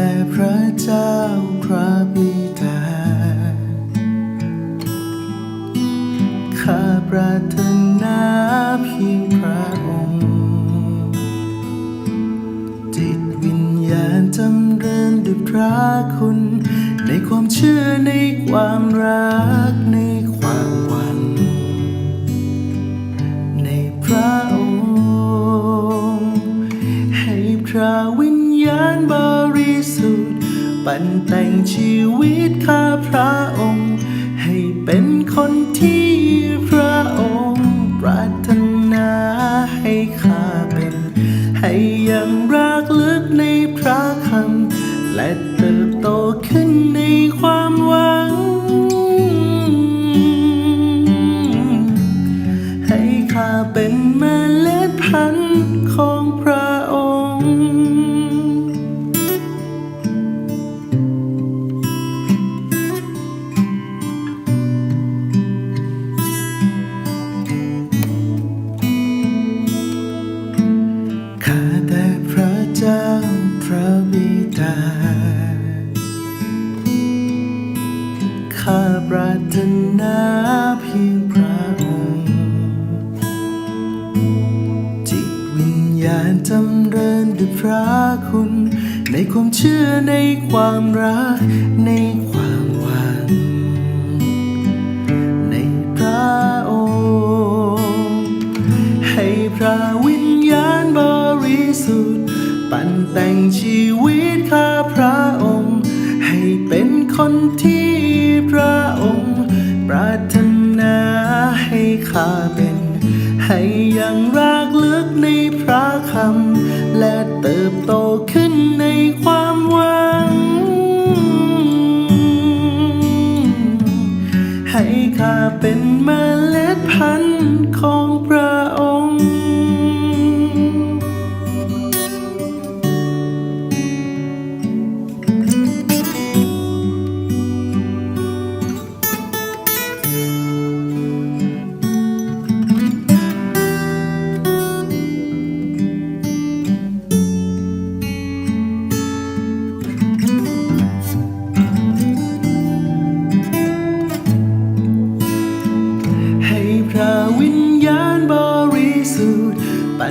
แต่พระเจ้าพระ ญาณบริสุทธิ์ ปั่นแต่งชีวิตข้าพระองค์ ให้เป็นคนที่พระองค์ ปรารถนาให้ข้าเป็น ให้ยังรักลึกในพระคำ และเติบโตขึ้นในความหวัง ให้ข้าเป็นเมล็ดพันธุ์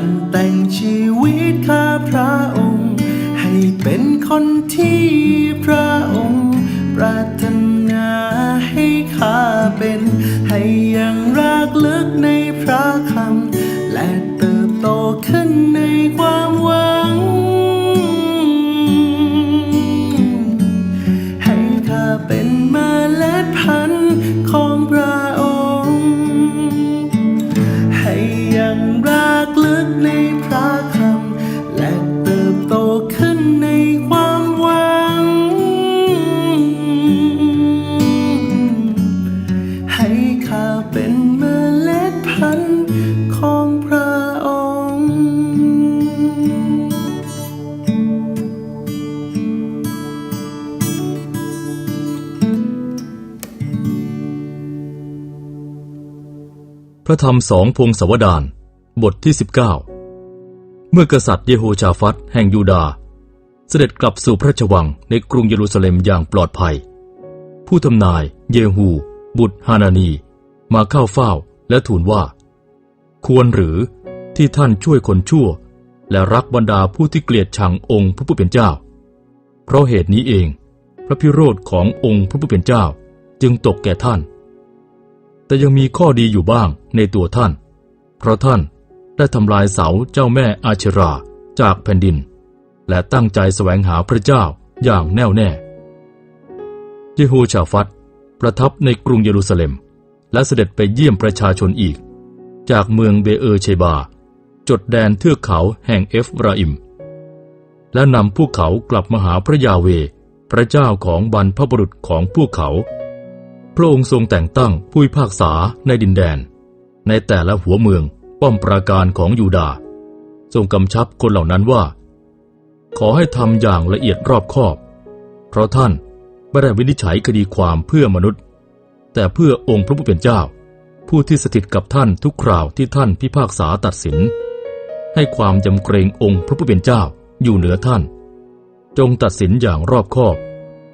ธิ์ปั่นแต่งชีวิตข้าพระองค์ ให้เป็นคนที่พระองค์ พระธรรมสองพงศวดารบทที่ 19 เมื่อกษัตริย์เยโฮชาฟัตแห่งยูดา เสด็จกลับสู่พระราชวังในกรุงเยรูซาเล็มอย่างปลอดภัย ผู้ทำนายเยฮู บุตรฮานานี มาเข้าเฝ้าและทูลว่า ควรหรือที่ท่านช่วยคนชั่ว และรักบรรดาผู้ที่เกลียดชังองค์พระผู้เป็นเจ้า เพราะเหตุนี้เอง พระพิโรธขององค์พระผู้เป็นเจ้าจึงตกแก่ท่าน แต่ยังมีข้อดีอยู่บ้างในตัวท่าน เพราะท่านได้ทำลายเสาเจ้าแม่อาชราจากแผ่นดิน และตั้งใจแสวงหาพระเจ้าอย่างแน่วแน่เยโฮชาฟัตประทับในกรุงเยรูซาเล็ม และเสด็จไปเยี่ยมประชาชนอีก จากเมืองเบเอเชบา จดแดนเทือกเขาแห่งเอฟราอิม และนำพวกเขากลับมาหาพระยาเว พระเจ้าของบรรพบุรุษของพวกเขา พระองค์ทรงแต่งตั้งผู้พิพากษาในดินแดน ในแต่ละหัวเมืองป้อมปราการของยูดา ทรงกำชับคนเหล่านั้นว่า ขอให้ทำอย่างละเอียดรอบคอบ เพราะท่านไม่ได้วินิจฉัยคดีความเพื่อมนุษย์ แต่เพื่อองค์พระผู้เป็นเจ้า ผู้ที่สถิตกับท่านทุกคราวที่ท่านพิพากษาตัดสิน ให้ความยำเกรงองค์พระผู้เป็นเจ้าอยู่เหนือท่าน จงตัดสินอย่างรอบคอบ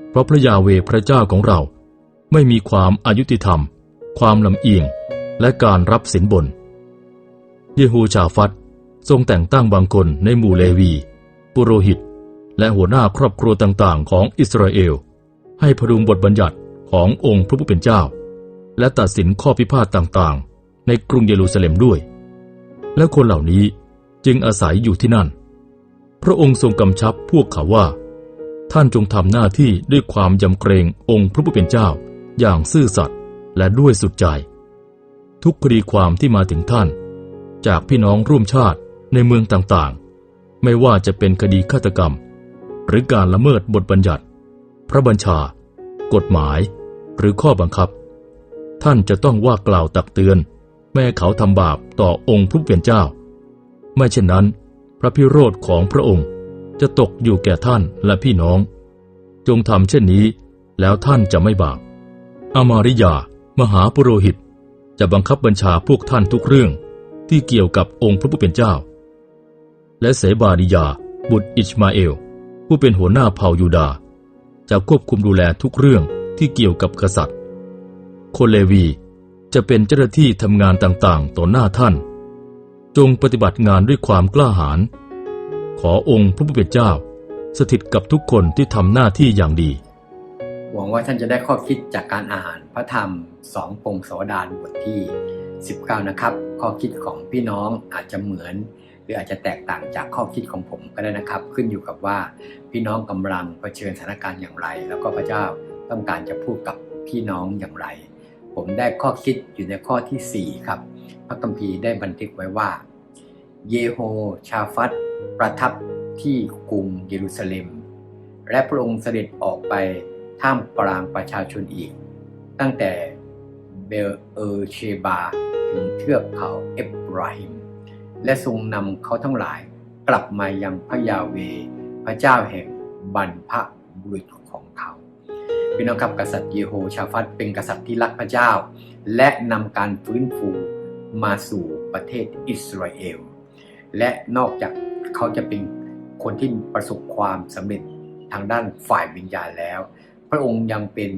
เพราะพระยาเวพระเจ้าของเรา ไม่มีความอายุติธรรม ความลำเอียง และการรับสินบน เยโฮชาฟัตทรงแต่งตั้งบางคนในหมู่เลวี ปุโรหิต และหัวหน้าครอบครัวต่างๆ ของอิสราเอล ให้พดุงบทบัญญัติขององค์พระผู้เป็นเจ้า และตัดสินข้อพิพาทต่างๆ ในกรุงเยรูซาเล็มด้วย และคนเหล่านี้จึงอาศัยอยู่ที่นั่น พระองค์ทรงกำชับพวกเขาว่า ท่านจงทำหน้าที่ด้วยความยำเกรงองค์พระผู้เป็นเจ้า อย่างซื่อสัตย์และด้วยสุดใจ ทุกคดีความที่มาถึงท่าน จากพี่น้องร่วมชาติในเมืองต่างๆ ไม่ว่าจะเป็นคดีฆาตกรรม หรือการละเมิดบทบัญญัติ พระบัญชา กฎหมาย หรือข้อบังคับ ท่านจะต้องว่ากล่าวตักเตือน แม้เขาทำบาปต่อองค์พระผู้เป็นเจ้า ไม่เช่นนั้น พระพิโรธของพระองค์จะตกอยู่แก่ท่านและพี่น้อง จงทำเช่นนี้แล้วท่านจะไม่บาป อามาริยา มหาปุโรหิต จะบังคับบัญชาพวกท่านทุกเรื่องที่เกี่ยวกับองค์พระผู้เป็นเจ้า และเสบาริยา บุตรอิชมาเอล ผู้เป็นหัวหน้าเผ่ายูดา จะควบคุมดูแลทุกเรื่องที่เกี่ยวกับกษัตริย์ คนเลวีจะเป็นเจ้าหน้าที่ทำงานต่างๆ ต่อหน้าท่าน จงปฏิบัติงานด้วยความกล้าหาญขอองค์พระผู้เป็นเจ้า สถิตกับทุกคนที่ทำหน้าที่อย่างดี หวังว่าท่านจะได้ข้อคิดจากการอ่านพระธรรมสองปงสวดานบทที่ 19 นะครับ ข้อคิดของพี่น้องอาจจะเหมือน หรืออาจจะแตกต่างจากข้อคิดของผมก็ได้นะครับ ขึ้นอยู่กับว่าพี่น้องกำลังเผชิญสถานการณ์อย่างไร แล้วก็พระเจ้าต้องการจะพูดกับพี่น้องอย่างไร ผมได้ข้อคิดอยู่ในข้อที่ 4 ครับ พระคัมภีร์ได้บันทึกไว้ว่า เยโฮชาฟัตประทับที่กรุงเยรูซาเล็ม และพระองค์เสด็จออกไป ท่ามกลางประชาชนอีก ตั้งแต่เบลเออร์เชบา ถึงเทือกเขาเอฟราฮิม และทรงนำเขาทั้งหลายกลับมายังพระยาเว พระเจ้าแห่งบรรพบุรุษของเขาพี่น้องครับกษัตริย์เยโฮชาฟัตเป็นกษัตริย์ที่รักพระเจ้า และนำการฟื้นฟูมาสู่ประเทศอิสราเอล และนอกจากเขาจะเป็นคนที่ประสบความสำเร็จทางด้านฝ่ายวิญญาณแล้ว ระองค์ยังเป็น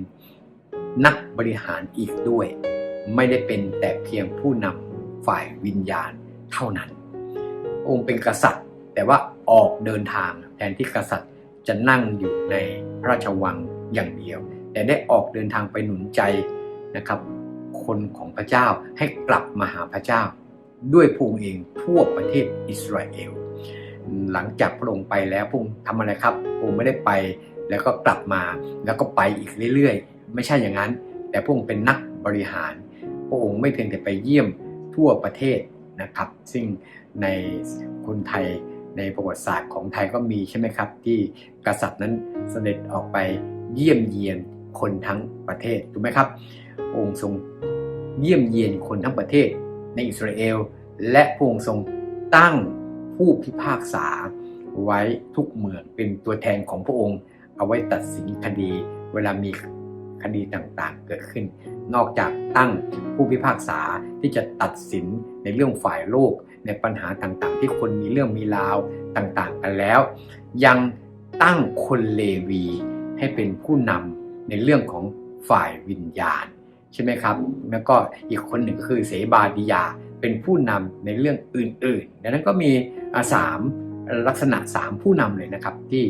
นักบริหารอีกด้วย ไม่ได้เป็นแต่เพียงผู้นำฝ่ายวิญญาณเท่านั้น องค์เป็นกษัตริย์ แต่ว่าออกเดินทางแทนที่กษัตริย์จะนั่งอยู่ในพระราชวังอย่างเดียว แต่ได้ออกเดินทางไปหนุนใจนะครับ คนของพระเจ้าให้กลับมาหาพระเจ้า ด้วยพระองค์เองทั่วประเทศอิสราเอลหลังจากพระองค์ไปแล้วพระองค์ทำอะไรครับพระองค์ไม่ได้ไป แล้วก็กลับมาแล้วก็ไปอีกเรื่อยๆ ไม่ใช่อย่างนั้น แต่พระองค์เป็นนักบริหาร พระองค์ไม่เพียงแต่ไปเยี่ยมทั่วประเทศนะครับ ซึ่งในคนไทยในประวัติศาสตร์ของไทยก็มีใช่ไหมครับ ที่กษัตริย์นั้นเสด็จออกไปเยี่ยมเยียนคนทั้งประเทศถูกไหมครับพระองค์ทรงเยี่ยมเยียนคนทั้งประเทศในอิสราเอล และพระองค์ทรงตั้งผู้พิพากษาไว้ทุกเมืองเป็นตัวแทนของพระองค์ เอาไว้ตัดสินคดี เวลามีคดีต่างๆ เกิดขึ้น นอกจากตั้งผู้พิพากษาที่จะตัดสินในเรื่องฝ่ายโลก ในปัญหาต่างๆ ที่คนมีเรื่องมีราวต่างๆ กันแล้ว ยังตั้งคนเลวีให้เป็นผู้นำในเรื่องของฝ่ายวิญญาณ ใช่ไหมครับ แล้วก็อีกคนหนึ่งคือเสบาดิยาเป็นผู้นำในเรื่องอื่นๆดังนั้นก็มีสามลักษณะสามผู้นำเลยนะครับที่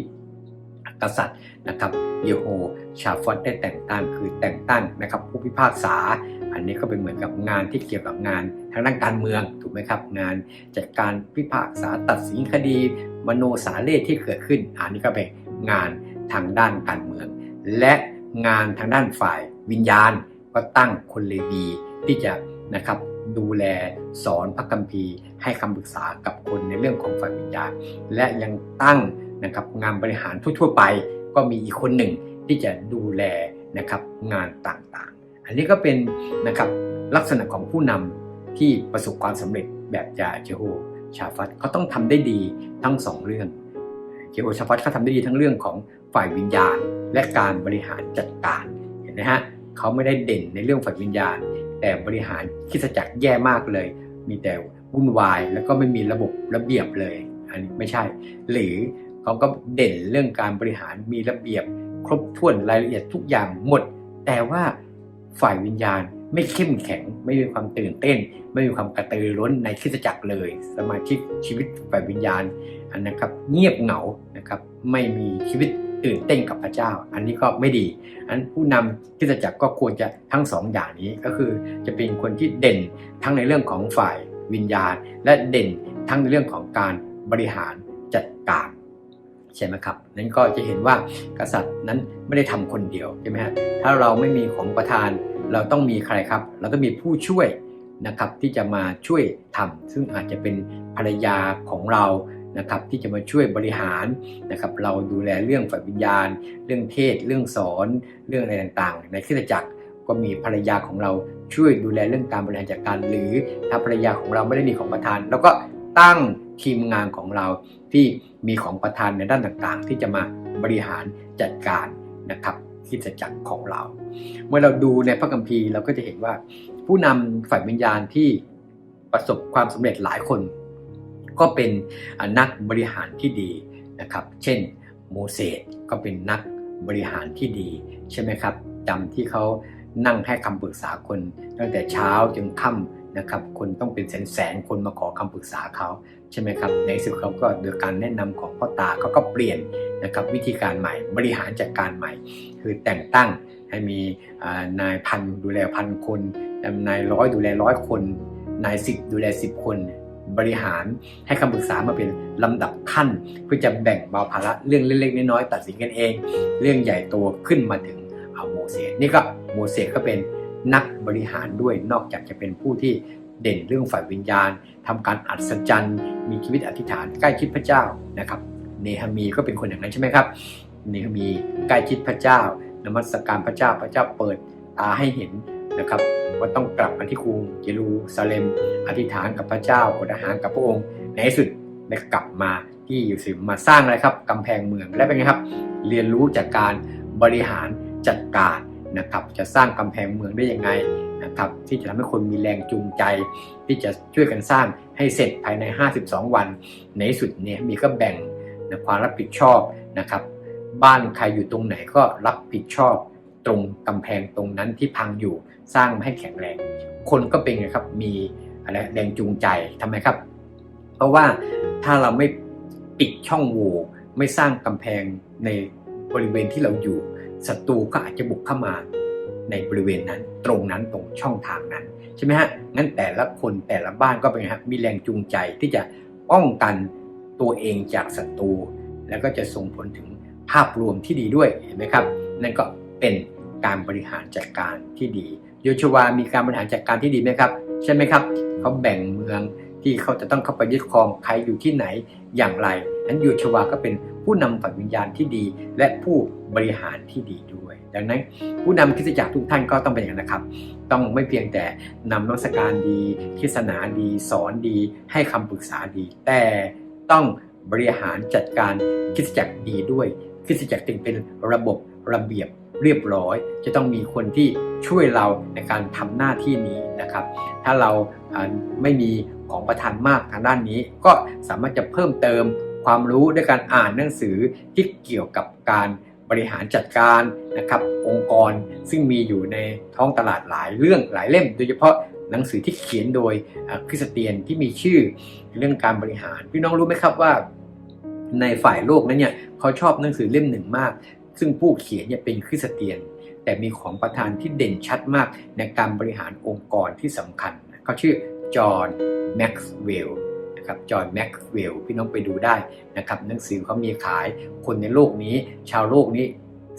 กษัตริย์นะครับเยโฮชาฟอตได้แต่งตั้งคือแต่งตั้งนะครับผู้พิพากษา อันนี้ก็เป็นเหมือนกับงานที่เกี่ยวกับงานทางด้านการเมืองถูกไหมครับงานจัดการพิพากษาตัดสินคดี มโนสาเลศที่เกิดขึ้น อันนี้ก็เป็นงานทางด้านการเมือง และงานทางด้านฝ่ายวิญญาณ ก็ตั้งคนเลวีที่จะนะครับดูแลสอนพระคัมภีร์ให้คำปรึกษากับคนในเรื่องของฝ่ายวิญญาณ และยังตั้ง นะครับงานบริหารทั่วๆไป ก็มีอีกคนหนึ่งที่จะดูแลนะครับงานต่างๆ อันนี้ก็เป็นนะครับลักษณะของผู้นำที่ประสบความสำเร็จแบบยาเจโฮชาฟัตเขาต้องทำได้ดีทั้งสองเรื่องเจโฮชาฟัตเขาทำได้ดีทั้งเรื่องของฝ่ายวิญญาณ และการบริหารจัดการเห็นไหมฮะเขาไม่ได้เด่นในเรื่องฝ่ายวิญญาณ แต่บริหารคิดจักรแย่มากเลย มีแต่วุ่นวายแล้วก็ไม่มีระบบระเบียบเลย อันนี้ไม่ใช่ หรือ เขาก็เด่นเรื่องการบริหารมีระเบียบ ครบถ้วนรายละเอียดทุกอย่างหมด แต่ว่าฝ่ายวิญญาณไม่เข้มแข็ง ไม่มีความตื่นเต้น ไม่มีความกระตือร้นในคิดจักรเลย สมาชิกชีวิตฝ่ายวิญญาณอันนะครับเงียบเหงานะครับไม่มีชีวิตตื่นเต้นกับพระเจ้า อันนี้ก็ไม่ดีอันผู้นำคริสจักรก็ควรจะทั้งสองอย่างนี้ก็คือจะเป็นคนที่เด่นทั้งในเรื่องของฝ่ายวิญญาณ และเด่นทั้งในเรื่องของการบริหารจัดการ ใช่ไหมครับ นั้นก็จะเห็นว่ากษัตริย์นั้นไม่ได้ทำคนเดียวใช่ไหมฮะถ้าเราไม่มีของประธานเราต้องมีใครครับ เราต้องมีผู้ช่วยนะครับที่จะมาช่วยทำซึ่งอาจจะเป็นภรรยาของเรานะครับที่จะมาช่วยบริหารนะครับเราดูแลเรื่องฝ่ายวิญญาณ เรื่องเทศ เรื่องสอนเรื่องอะไรต่างๆ ในคริสตจักรก็มีภรรยาของเราช่วยดูแลเรื่องการบริหารจัดการ หรือถ้าภรรยาของเราไม่ได้มีของประทานเราก็ตั้ง ทีมงานของเราที่มีของประทานในด้านต่างๆ ที่จะมาบริหารจัดการนะครับคริสตจักรของเรา เมื่อเราดูในพระคัมภีร์เราก็จะเห็นว่า ผู้นำฝ่ายวิญญาณที่ประสบความสำเร็จหลายคน ก็เป็นนักบริหารที่ดีนะครับ เช่นโมเสสก็เป็นนักบริหารที่ดีใช่ไหมครับจำที่เขานั่งให้คำปรึกษาคน ตั้งแต่เช้าจนค่ำนะครับ คนต้องเป็นแสนแสนๆคนมาขอคำปรึกษาเขา ใช่ไหมครับในสุดเขาก็โดยการแนะนำของพ่อตาเขาก็เปลี่ยนนะครับวิธีการใหม่บริหารจัดการใหม่ คือแต่งตั้งให้มีนายพันดูแลพันคนนายร้อยดูแลร้อยคนนายสิบดูแลสิบคนบริหารให้คำปรึกษามาเป็นลำดับขั้น เพื่อจะแบ่งเบาภาระเรื่องเล็กๆน้อยๆตัดสินกันเอง เรื่องใหญ่โตขึ้นมาถึงโมเสสนี่ก็โมเสสก็เป็นนักบริหารด้วยนอกจากจะเป็นผู้ที่ เด่นเรื่องฝ่ายวิญญาณทำการอัศจรรย์ มีชีวิตอธิษฐานใกล้ชิดพระเจ้านะครับ เนหามีก็เป็นคนอย่างนั้นใช่ไหมครับ เนหามีใกล้ชิดพระเจ้านมัสการพระเจ้าพระเจ้าเปิดตาให้เห็นนะครับว่าต้องกลับมาที่กรุงเยรูซาเล็ม อธิษฐานกับพระเจ้าอดอาหารกับพระองค์ ในที่สุดได้กลับมาที่อยู่สิมมาสร้างอะไรครับกำแพงเมืองและเป็นไงครับ เรียนรู้จากการบริหารจัดการนะครับ จะสร้างกำแพงเมืองได้ยังไง นะครับที่จะทำให้คนมีแรงจูงใจ ที่จะช่วยกันสร้างให้เสร็จภายใน 52 วัน ในสุดเนี่ยมีก็แบ่งนะความรับผิดชอบนะครับ บ้านใครอยู่ตรงไหนก็รับผิดชอบตรงกำแพงตรงนั้นที่พังอยู่สร้างให้แข็งแรง คนก็เป็นไงครับมีอะไรแรงจูงใจทำไมครับ เพราะว่าถ้าเราไม่ปิดช่องโหว่ไม่สร้างกำแพงในบริเวณที่เราอยู่ศัตรูก็อาจจะบุกเข้ามา ในบริเวณนั้นตรงนั้นตรงช่องทางนั้นใช่ไหมฮะงั้นแต่ละคนแต่ละบ้านก็เป็นไงครับมีแรงจูงใจที่จะป้องกันตัวเองจากศัตรูแล้วก็จะส่งผลถึงภาพรวมที่ดีด้วยเห็นไหมครับ นั่นก็เป็นการบริหารจัดการที่ดี โยชวามีการบริหารจัดการที่ดีไหมครับ ใช่ไหมครับเขาแบ่งเมืองที่เขาจะต้องเข้าไปยึดครองใครอยู่ที่ไหนอย่างไรนั้นโยชวาก็เป็นผู้นำฝ่ายวิญญาณที่ดี และผู้บริหารที่ดีด้วย ดังนั้นผู้นำคริสตจักรทุกท่านก็ต้องเป็นอย่างนั้นนะครับ ต้องไม่เพียงแต่นำนมัสการดีเทศนาดีสอนดีให้คำปรึกษาดี แต่ต้องบริหารจัดการคริสตจักรดีด้วยคริสตจักรจึงเป็นระบบระเบียบเรียบร้อย จะต้องมีคนที่ช่วยเราในการทำหน้าที่นี้นะครับ ถ้าเราไม่มีของประทานมากทางด้านนี้ ก็สามารถจะเพิ่มเติมความรู้ด้วยการอ่านหนังสือที่เกี่ยวกับการ บริหารจัดการนะครับองค์กรซึ่งมีอยู่ในท้องตลาดหลายเรื่องหลายเล่ม โดยเฉพาะหนังสือที่เขียนโดยคริสเตียนที่มีชื่อเรื่องการบริหาร พี่น้องรู้ไหมครับว่า ในฝ่ายโลกนั้นเนี่ยเขาชอบหนังสือเล่มหนึ่งมาก ซึ่งผู้เขียนเนี่ยเป็นคริสเตียน แต่มีของประธานที่เด่นชัดมากในการบริหารองค์กรที่สำคัญเขาชื่อจอห์นแม็กซ์เวลล์ นะครับจอห์นแม็กเวลล์พี่น้องไปดูได้นะครับหนังสือเขามีขายคนในโลกนี้ ชาวโลกนี้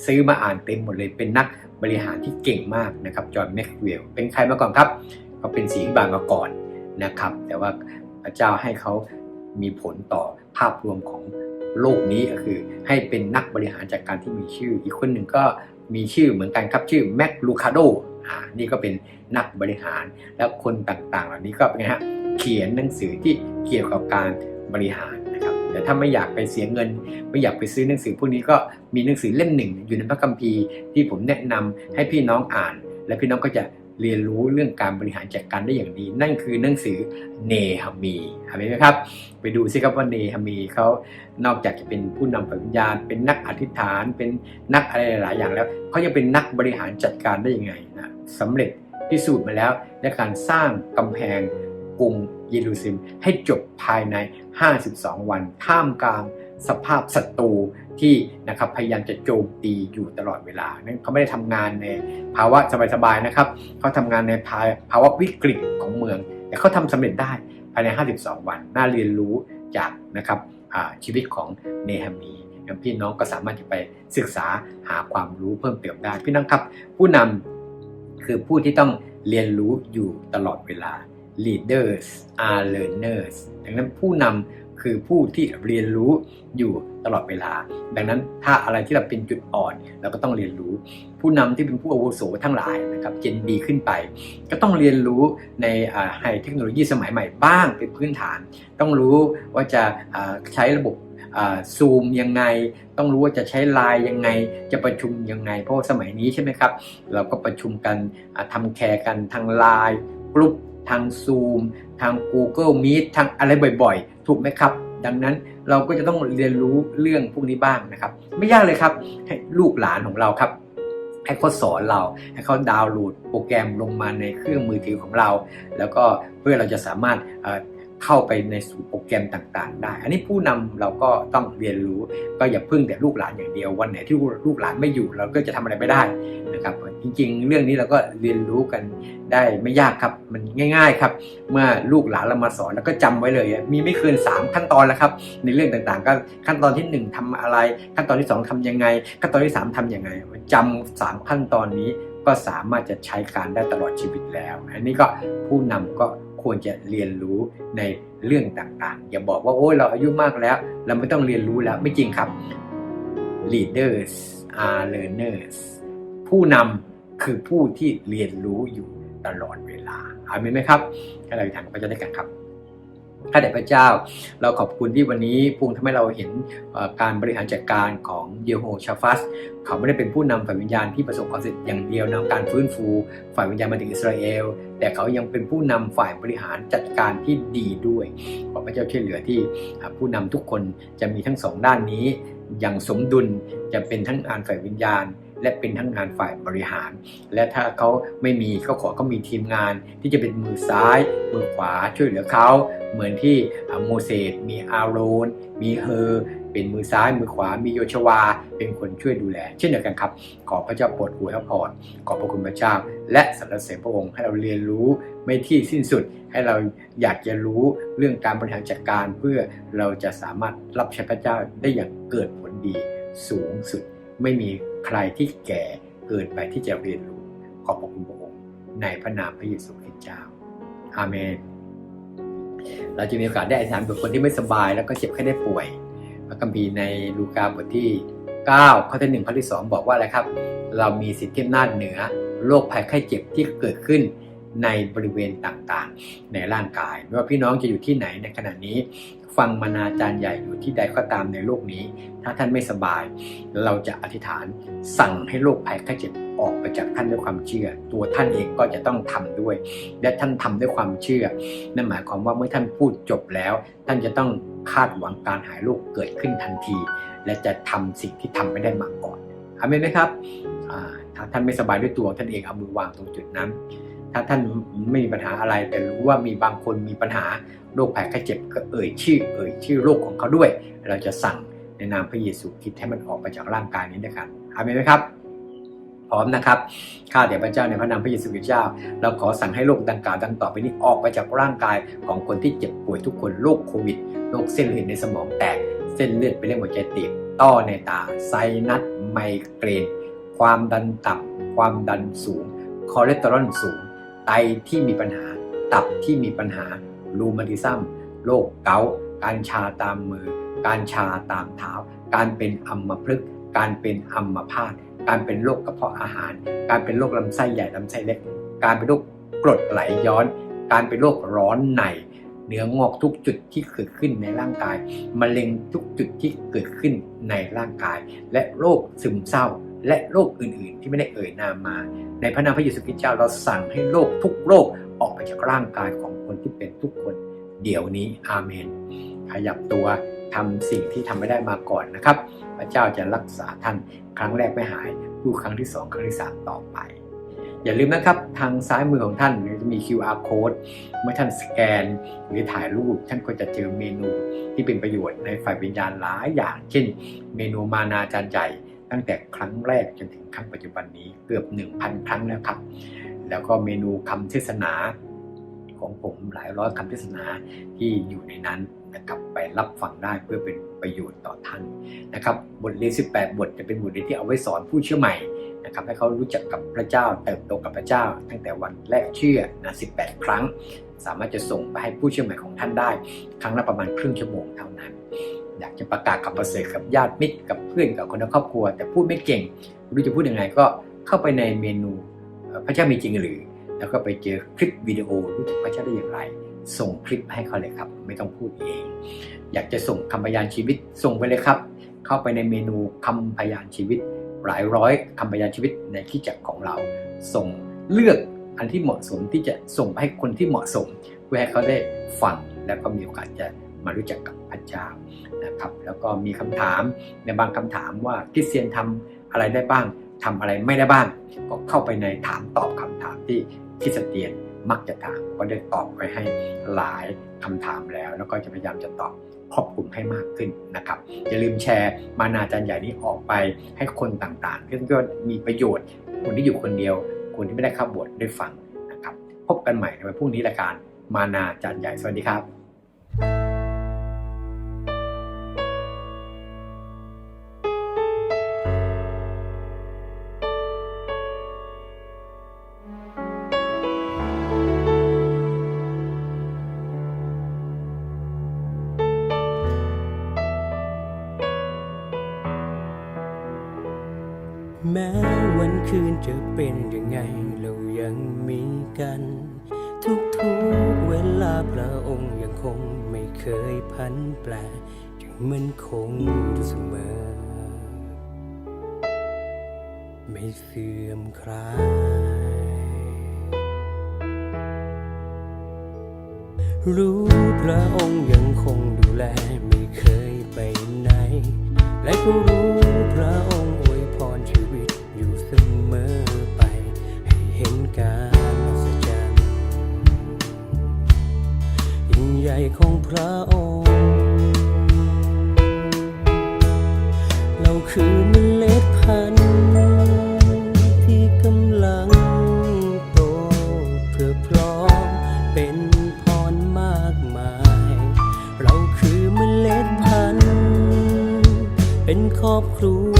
ซื้อมาอ่านเต็มหมดเลยเป็นนักบริหารที่เก่งมากนะครับจอห์นแม็กเวลล์เป็นใครมาก่อนครับเขาเป็นสีบาลมาก่อนนะครับ แต่ว่าพระเจ้าให้เขามีผลต่อภาพรวมของโลกนี้ก็คือ ให้เป็นนักบริหารจัดการที่มีชื่อ อีกคนหนึ่งก็มีชื่อเหมือนกันครับชื่อแม็กลูคาโดอ่านี่ก็เป็นนักบริหารแล้วคนต่างๆ เหล่านี้ก็เป็นไงฮะ เขียนหนังสือที่เกี่ยวกับการบริหารนะครับแต่ถ้าไม่อยากไปเสียเงิน ไม่อยากไปซื้อหนังสือพวกนี้ก็มีหนังสือเล่มหนึ่ง อยู่ในพระคัมภีร์ที่ผมแนะนำให้พี่น้องอ่าน และพี่น้องก็จะเรียนรู้เรื่องการบริหารจัดการได้อย่างดี นั่นคือหนังสือเนหามีเห็นไหมครับ ไปดูสิครับว่าเนหามีเขานอกจากจะเป็นผู้นำฝ่ายวิญญาเป็นนักอธิษฐาน เป็นนักอะไรหลายอย่างแล้วเขายังเป็นนักบริหารจัดการได้ยังไงนะสำเร็จพิสูจน์มาแล้วในการสร้างกำแพง กรุงเยรูซาเล็มให้จบภายใน 52 วัน ท่ามกลางสภาพศัตรูที่นะครับพยายามจะโจมตีอยู่ตลอดเวลานั้นเขาไม่ได้ทำงานในภาวะสบายๆนะครับเขาทำงานในภาภาวะวิกฤตของเมือง แต่เขาทำสำเร็จได้ภายใน 52 วันน่าเรียนรู้จากนะครับชีวิตของเนหามีพี่น้องก็สามารถจะไปศึกษาหาความรู้เพิ่มเติมได้ พี่น้องครับ ผู้นำคือผู้ที่ต้องเรียนรู้อยู่ตลอดเวลา leaders are learners ดังนั้นผู้นำคือผู้ที่เรียนรู้อยู่ตลอดเวลา ดังนั้นถ้าอะไรที่เราเป็นจุดอ่อน เราก็ต้องเรียนรู้ ผู้นำที่เป็นผู้อาวุโสทั้งหลายนะครับเจนดีขึ้นไป ก็ต้องเรียนรู้ในไฮเทคโนโลยีสมัยใหม่บ้างเป็นพื้นฐาน ต้องรู้ว่าจะใช้ระบบซูมยังไง ต้องรู้ว่าจะใช้ไลน์ยังไง จะประชุมยังไง เพราะสมัยนี้ใช่ไหมครับ เราก็ประชุมกันอ่าทำแคร์กันทางไลน์กลุ่ม ทางซูมทาง Google Meet ทางอะไรบ่อยๆ ถูกไหมครับ ดังนั้นเราก็จะต้องเรียนรู้เรื่องพวกนี้บ้างนะครับ ไม่ยากเลยครับให้ลูกหลานของเราครับให้เขาสอนเรา ให้เขาดาวน์โหลดโปรแกรมลงมาในเครื่องมือถือของเรา แล้วก็เพื่อเราจะสามารถ เข้าไปในสู่โปรแกรมต่างๆ ได้ อันนี้ผู้นำเราก็ต้องเรียนรู้ก็อย่าพึ่งแต่ลูกหลานอย่างเดียว วันไหนที่ลูกหลานไม่อยู่ เราก็จะทำอะไรไม่ได้นะครับ จริงๆ เรื่องนี้เราก็เรียนรู้กันได้ไม่ยากครับ มันง่าย ๆครับ เมื่อลูกหลานเรามาสอนแล้วก็จำไว้เลย มีไม่เกิน 3 ขั้นตอนแล้วครับ ในเรื่องต่างๆ ก็ขั้นตอนที่ 1ทำอะไร ขั้นตอนที่ 2ทำยังไง ขั้นตอนที่ 3ทำยังไงจำสามขั้นตอนนี้ก็สามารถจะใช้การได้ตลอดชีวิตแล้ว อันนี้ก็ผู้นำก็ ควรจะเรียนรู้ในเรื่องต่างๆ อย่าบอกว่าโอ้ยเราอายุมากแล้ว เราไม่ต้องเรียนรู้แล้วไม่จริงครับ leaders are learners ผู้นำคือผู้ที่เรียนรู้อยู่ตลอดเวลาอามีไหมครับให้เราทางพระเจ้าด้วยกันครับ ข้าแต่พระเจ้า เราขอบคุณที่วันนี้พระองค์ทำให้เราเห็นการบริหารจัดการของเยโฮชาฟัส เขาไม่ได้เป็นผู้นำฝ่ายวิญญาณที่ประสบความสำเร็จอย่างเดียวนำการฟื้นฟู ฝ่ายวิญญาณมาถึงอิสราเอล แต่เขายังเป็นผู้นำฝ่ายบริหารจัดการที่ดีด้วย ขอพระเจ้าช่วยเหลือที่ผู้นำทุกคนจะมีทั้งสองด้านนี้ อย่างสมดุลจะเป็นทั้งงานฝ่ายวิญญาณ และเป็นทั้งงานฝ่ายบริหาร และถ้าเขาไม่มีก็ขอเขามีทีมงาน ที่จะเป็นมือซ้าย มือขวาช่วยเหลือเขาเหมือนที่โมเสสมีอาโรน มีเฮอเป็นมือซ้ายมือขวามีโยชวา เป็นคนช่วยดูแล เช่นเดียวกันครับ ขอพระเจ้าโปรดอวยพรขอบพระคุณพระเจ้า และสรรเสริญพระองค์ให้เราเรียนรู้ไม่ที่สิ้นสุดให้เราอยากจะรู้เรื่องการบริหารจัดการ เพื่อเราจะสามารถรับใช้พระเจ้าได้อย่างเกิดผลดีสูงสุด ไม่มีใครที่แก่เกินไปที่จะเรียนรู้ขอบพระคุณพระองค์ในพระนามพระเยซูคริสต์เจ้า อาเมน เราจะมีโอกาสได้อธิษฐานเผื่อคนที่ไม่สบายแล้วก็เจ็บแค่ได้ป่วย พระคัมภีร์ในลูกาบทที่ 9 ข้อที่1ข้อที่2บอกว่าอะไรครับ เรามีสิทธิอำนาจเหนือโรคภัยไข้เจ็บที่เกิดขึ้นในบริเวณต่างๆ ในร่างกาย ไม่ว่าพี่น้องจะอยู่ที่ไหนในขณะนี้ ฟังมานาจารย์ใหญ่อยู่ที่ใดก็ตามในโลกนี้ ถ้าท่านไม่สบาย เราจะอธิษฐานสั่งให้โรคภัยไข้เจ็บออกไปจากท่านด้วยความเชื่อ ตัวท่านเองก็จะต้องทำด้วย และท่านทำด้วยความเชื่อ นั่นหมายความว่าเมื่อท่านพูดจบแล้ว ท่านจะต้องคาดหวังการหายโรคเกิดขึ้นทันที และจะทำสิ่งที่ทำไม่ได้มาก่อนอเมนไหมครับถ้าท่านไม่สบายด้วยตัวท่านเองเอามือวางตรงจุดนั้น ถ้าท่านไม่มีปัญหาอะไรแต่รู้ว่ามีบางคนมีปัญหา โรคภัยไข้เจ็บก็เอ่ยชื่อ เอ่ยชื่อโรคของเขาด้วย เราจะสั่งในนามพระเยซูคริสต์ให้มันออกไปจากร่างกายนี้ด้วยกันอเมนไหมครับ พร้อมนะครับข้าแต่พระเจ้าในพระนามพระเยซูคริสต์เจ้า เราขอสั่งให้โรคดังกล่าวดังต่อไปนี้ออกไปจากร่างกายของคนที่เจ็บป่วยทุกคนโรคโควิดโรคเส้นเลือดในสมองแตกเส้นเลือดไปเลี้ยงหัวใจตีบต้อในตาไซนัสไมเกรน ความดันต่ำความดันสูง คอเลสเตอรอลสูง ไตที่มีปัญหา ตับที่มีปัญหา รูมาติซัมโรคเกาต์การชาตามมือ การชาตามเท้า การเป็นอัมพฤกษ์การเป็นอัมพาตการเป็นโรคกระเพาะอาหาร การเป็นโรคลำไส้ใหญ่ลำไส้เล็ก การเป็นโรคกรดไหลย้อน การเป็นโรคร้อนในเนื้องอกทุกจุดที่เกิดขึ้นในร่างกายมะเร็งทุกจุดที่เกิดขึ้นในร่างกาย และโรคซึมเศร้า และโรคอื่นๆ ที่ไม่ได้เอ่ยนามมา ในพระนามพระเยซูคริสต์เจ้าเราสั่งให้โรคทุกโรคออกไปจากร่างกายของ คนที่เป็นทุกคนเดี๋ยวนี้อาเมน ขยับตัวทำสิ่งที่ทำไม่ได้มาก่อนนะครับ พระเจ้าจะรักษาท่านครั้งแรกไม่หายผู้ครั้งที่สองครั้งที่สามต่อไป อย่าลืมนะครับทางซ้ายมือของท่านจะมี QR code เมื่อท่านสแกนหรือถ่ายรูปท่านก็จะเจอเมนูที่เป็นประโยชน์ในฝ่ายวิญญาณหลายอย่าง เช่น เมนูมานาจานใหญ่ตั้งแต่ครั้งแรกจนถึงครั้งปัจจุบันนี้เกือบ 1,000 ครั้งแล้วครับ แล้วก็เมนูคำเทศนา ของผมหลายร้อยคำเทศนาที่อยู่ในนั้นนะครับไปรับฟังได้เพื่อเป็นประโยชน์ต่อท่านนะครับบทเรียน 18 บทจะเป็นบทเรียนที่เอาไว้สอนผู้เชื่อใหม่นะครับให้เขารู้จักกับพระเจ้าเติบโตกับพระเจ้า ตั้งแต่วันแรกเชื่อนะ18 ครั้ง สามารถจะส่งไปให้ผู้เชื่อใหม่ของท่านได้ ครั้งละประมาณครึ่งชั่วโมงเท่านั้น อยากจะประกาศกับประเสริฐกับญาติมิตรกับเพื่อนกับคนในครอบครัว แต่พูดไม่เก่งรู้จะพูดยังไงก็เข้าไปในเมนูพระเจ้ามีจริงหรือ แล้วก็ไปเจอคลิปวิดีโอรู้จักพระเจ้าได้อย่างไร ส่งคลิปให้เขาเลยครับ ไม่ต้องพูดเอง อยากจะส่งคำพยานชีวิตส่งไปเลยครับ เข้าไปในเมนูคำพยานชีวิต หลายร้อยคำพยานชีวิตในที่จักของเรา ส่งเลือกอันที่เหมาะสมที่จะส่งไปให้คนที่เหมาะสม เพื่อให้เขาได้ฟังแล้วก็มีโอกาสจะมารู้จักกับพระเจ้านะครับ แล้วก็มีคำถามในบางคำถามว่าคริสเตียนทำอะไรได้บ้างทำอะไรไม่ได้บ้าง ก็เข้าไปในถามตอบคำถามที่ คริสเตียนมักจะถามก็ได้ตอบไว้ให้หลายคำถามแล้ว แล้วก็จะพยายามจะตอบครอบคลุมให้มากขึ้นนะครับอย่าลืมแชร์มานาจันใหญ่นี้ออกไปให้คนต่างๆเพื่อก็มีประโยชน์คนที่อยู่คนเดียว คนที่ไม่ได้เข้าบทได้ฟังนะครับ พบกันใหม่ในวันพรุ่งนี้ละการมานาจันใหญ่สวัสดีครับ รู้พระองค์ยังคงดูแลไม่เคยไปไหน และก็รู้พระองค์อวยพรชีวิตอยู่เสมอไป ให้เห็นการมหัศจรรย์ยิ่งใหญ่ของพระองค์ เราคือเมล็ดพัน คร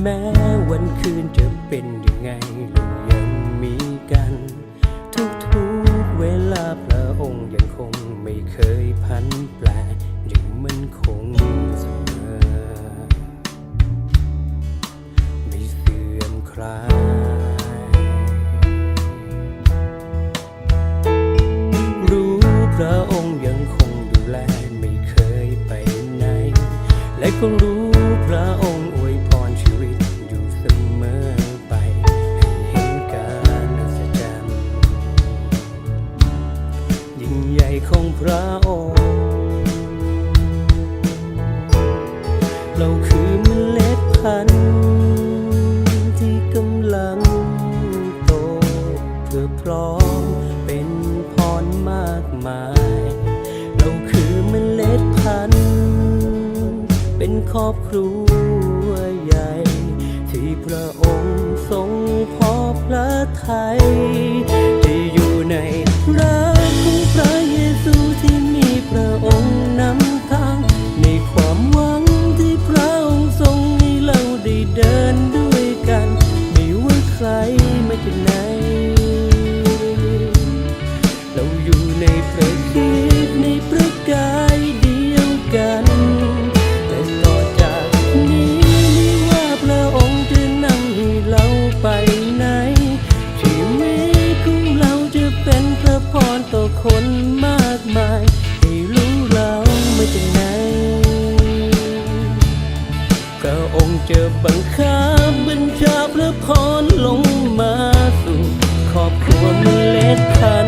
แม้วันคืนจะเป็นยังไงเรายังมีกัน ทุกทุกเวลาพระองค์ยังคงไม่เคยพันแปลยังมันคงเสมอไม่เสื่อมคลายรู้พระองค์ยังคงดูแลไม่เคยไปไหน และก็รู้ เธอพร้อมเป็นพรมากมาย เราคือเมล็ดพันธุ์เป็นครอบครัวใหญ่ ที่พระองค์ทรงพอพระทัย ระองค์จะบังคับบัญชาพระพรลงมาสู่ครอบครัวเมล็ดพัน